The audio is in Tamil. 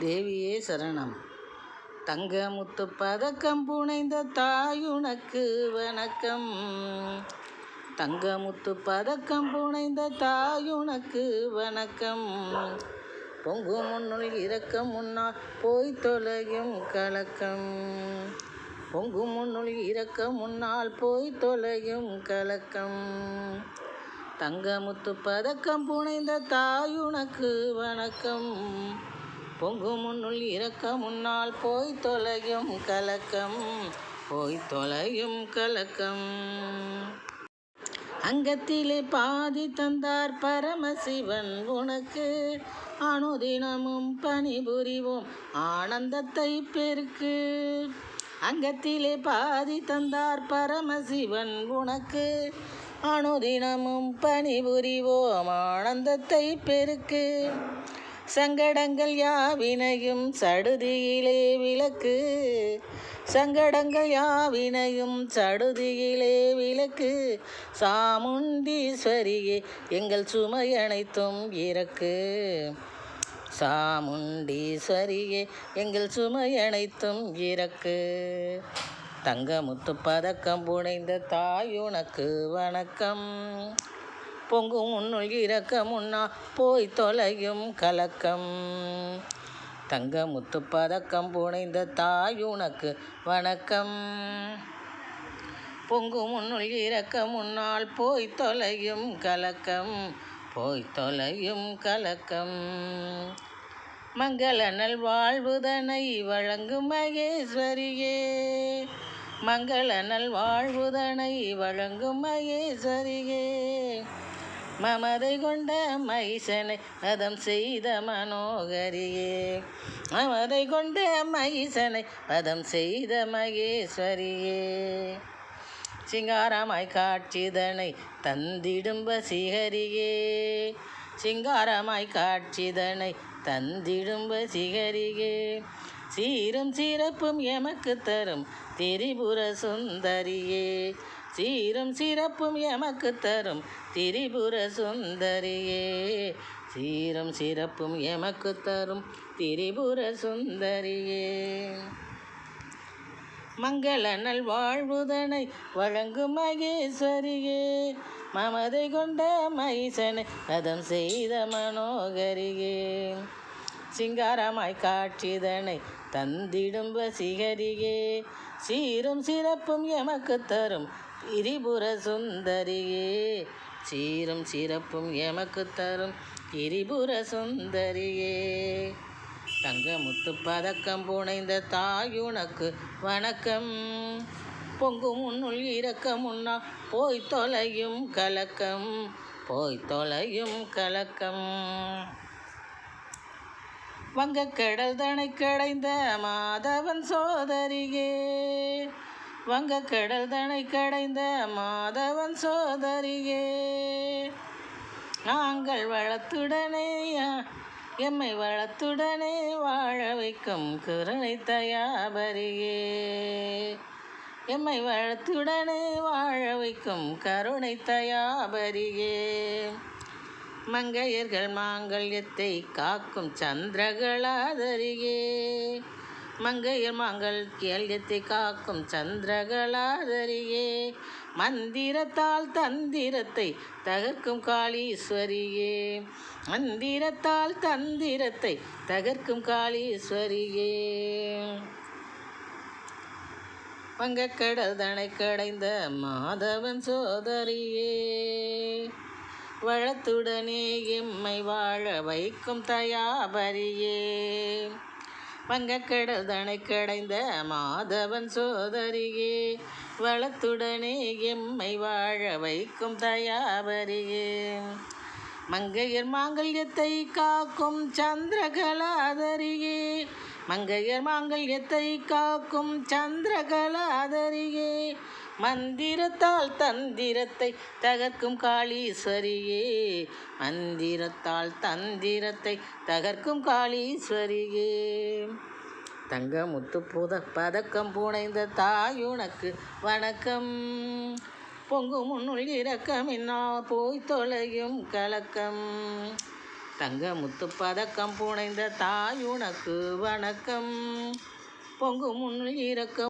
தேவியே சரணம். தங்க முத்து பதக்கம் புனைந்த தாயுனக்கு வணக்கம். தங்க முத்து பதக்கம் புனைந்த தாயுனக்கு வணக்கம். பொங்கு முன்னுள் இறக்க முன்னால் போய் தொலையும் கலக்கம். பொங்கு முன்னுள் இறக்க முன்னால் போய் தொலையும் கலக்கம். தங்கமுத்து பதக்கம் புனைந்த தாயுனக்கு வணக்கம். பொங்கு முன்னுள் இறக்க முன்னால் போய் தொலையும் கலக்கம் போய் தொலையும் கலக்கம். அங்கத்திலே பாதி தந்தார் பரமசிவன் உனக்கு. அனுதினமும் பணிபுரிவோம் ஆனந்தத்தை பெருக்கு. அங்கத்திலே பாதி தந்தார் பரமசிவன் உனக்கு. அனுதினமும் பணிபுரிவோம் ஆனந்தத்தை பெருக்கு. சங்கடங்கள் யாவினையும் சடுதியிலே விளக்கு. சங்கடங்கள் யாவினையும் சடுதியிலே விளக்கு. சாமுண்டீஸ்வரியே எங்கள் சுமை அனைத்தும் இறக்கு. சாமுண்டீஸ்வரியே எங்கள் சுமை அனைத்தும் இறக்கு. தங்கமுத்து பதக்கம் புனைந்த தாயுனக்கு வணக்கம். பொங்கும் உன்னுள் இறக்க முன்னா போய் தொலையும் கலக்கம். தங்க முத்து பதக்கம் புனைந்த தாயுனக்கு வணக்கம். பொங்கும் முன்னுள் இறக்க முன்னால் போய் தொலையும் கலக்கம். போய் தொலையும் கலக்கம். மங்கள நல் வாழ்வுதனை வழங்கும் மகேஸ்வரியே. மங்கள நல் வாழ்வுதனை வழங்கும் மகேஸ்வரியே. மமதை கொண்ட மைசனை பதம் செய்த மனோகரியே. மமதை கொண்ட மைசனை பதம் செய்த மகேஸ்வரியே. சிங்காரமாய் காட்சிதனை தந்திடும் வசிகரியே. சிங்காரமாய் காட்சிதனை தந்திடும் வசிகரியே. சீரும் சிறப்பும் எமக்கு தரும் திரிபுர சுந்தரியே. சீரும் சிறப்பும் எமக்கு தரும் திரிபுர சுந்தரியே. சீரும் சிறப்பும் எமக்கு தரும் திரிபுர சுந்தரியே. மங்கள நல் வாழ்வுதனை வழங்கும் மகேஸ்வரியே. மமதை கொண்ட மைசனை பதம் செய்த மனோகரியே. சிங்காரமாய் காட்சிதனை தந்திடும் வசிகரியே. சீரும் சிறப்பும் எமக்கு தரும் திரிபுர சுந்தரியே சீரும் சிறப்பும் எமக்கு தரும். திரிபுர சுந்தரியே தங்க முத்து பதக்கம் புனைந்த தாயுனக்கு வணக்கம். பொங்கும் முன்னுள் இறக்க முன்னா போய் தொலையும் கலக்கம். போய் தொலையும் கலக்கம். வங்கக்கடல் தனை கடைந்த மாதவன் சோதரியே வங்கக்கடல் தனை கடைந்த மாதவன் சோதரியே. நாங்கள் வளத்துடனே எம்மை வளத்துடனே வாழ வைக்கும் குரலை தயாபரியே. எம்மை வளத்துடனே வாழ வைக்கும் கருணை தயாபரியே. மங்கையர்கள் மாங்கல்யத்தை காக்கும் சந்திரகளாதரியே மங்கையர் மாங்கள் கேள்யத்தை காக்கும் சந்திரகலாதரியே மந்திரத்தால் தந்திரத்தை தகர்க்கும் காளீஸ்வரியே. மந்திரத்தால் தந்திரத்தை தகர்க்கும் காளீஸ்வரியே. வங்கக்கடல் தனை கடைந்த மாதவன் சோதரியே வளத்துடனே எம்மை வாழ வைக்கும் தயாபரியே. வங்கக்கடல் தனை கடைந்த மாதவன் சோதரியே வளத்துடனே எம்மை வாழ வைக்கும் தயாபரியே. மங்கையர் மாங்கல்யத்தை காக்கும் சந்திரகலாதரியே மங்கையர் மாங்கல்யத்தை காக்கும் சந்திரகலாதரியே மந்திரத்தால் தந்திரத்தை தகர்க்கும் காளீஸ்வரியே மந்திரத்தால் தந்திரத்தை தகர்க்கும் காளீஸ்வரியே. தங்க முத்து புத பதக்கம் புனைந்த தாயுனக்கு வணக்கம். பொங்கு முன்னுள் இறக்கமின்னா போய் தொலையும் கலக்கம். தங்க முத்து பதக்கம் புனைந்த தாய் உனக்கு வணக்கம். பொங்கு முன் இறக்கம்